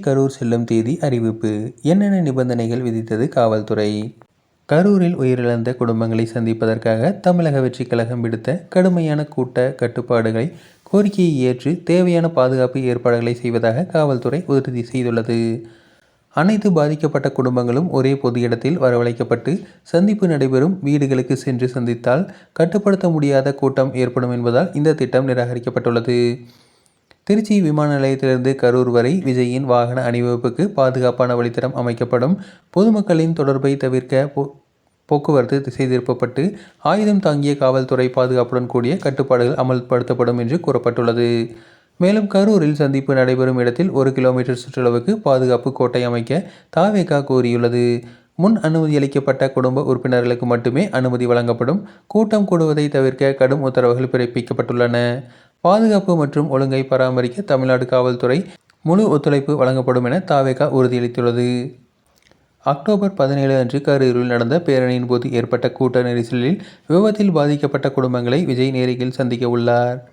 கரூர் செல்லும் தேதி அறிவிப்பு. என்னென்ன நிபந்தனைகள் விதித்தது காவல்துறை? கரூரில் உயிரிழந்த குடும்பங்களை சந்திப்பதற்காக தமிழக வெற்றி கழகம் விடுத்த கடுமையான கூட்ட கட்டுப்பாடுகளை கோரிக்கையை ஏற்று தேவையான பாதுகாப்பு ஏற்பாடுகளை செய்வதாக காவல்துறை உறுதி செய்துள்ளது. அனைத்து பாதிக்கப்பட்ட குடும்பங்களும் ஒரே பொது இடத்தில் வரவழைக்கப்பட்டு சந்திப்பு நடைபெறும் வீடுகளுக்கு சென்று சந்தித்தால் கட்டுப்படுத்த முடியாத கூட்டம் ஏற்படும் என்பதால் இந்த திட்டம் நிராகரிக்கப்பட்டுள்ளது. திருச்சி விமான நிலையத்திலிருந்து கரூர் வரை விஜயின் வாகன அணிவகுப்புக்கு பாதுகாப்பான வழித்தடம் அமைக்கப்படும். பொதுமக்களின் தொடர்பை தவிர்க்க போ- போக்குவரத்து திசை திருப்பப்பட்டு ஆயுதம் தாங்கிய காவல்துறை பாதுகாப்புடன் கூடிய கட்டுப்பாடுகள் அமல்படுத்தப்படும் என்று கூறப்பட்டுள்ளது. மேலும் கரூரில் சந்திப்பு நடைபெறும் இடத்தில் ஒரு கிலோமீட்டர் சுற்றளவுக்கு பாதுகாப்பு கோட்டை அமைக்க தாவேகா கோரியுள்ளது. முன் அனுமதி அளிக்கப்பட்ட குடும்ப உறுப்பினர்களுக்கு மட்டுமே அனுமதி வழங்கப்படும். கூட்டம் கூடுவதை தவிர்க்க கடும் உத்தரவுகள் பிறப்பிக்கப்பட்டுள்ளன. பாதுகாப்பு மற்றும் ஒழுங்கை பராமரிக்க தமிழ்நாடு காவல்துறை முழு ஒத்துழைப்பு வழங்கப்படும் என தாவேகா உறுதியளித்துள்ளது. அக்டோபர் பதினேழு அன்று கரூரில் நடந்த பேரணியின் போது ஏற்பட்ட கூட்ட நெரிசலில் விபத்தில் பாதிக்கப்பட்ட குடும்பங்களை விஜய் நேரில் சந்திக்க உள்ளார்.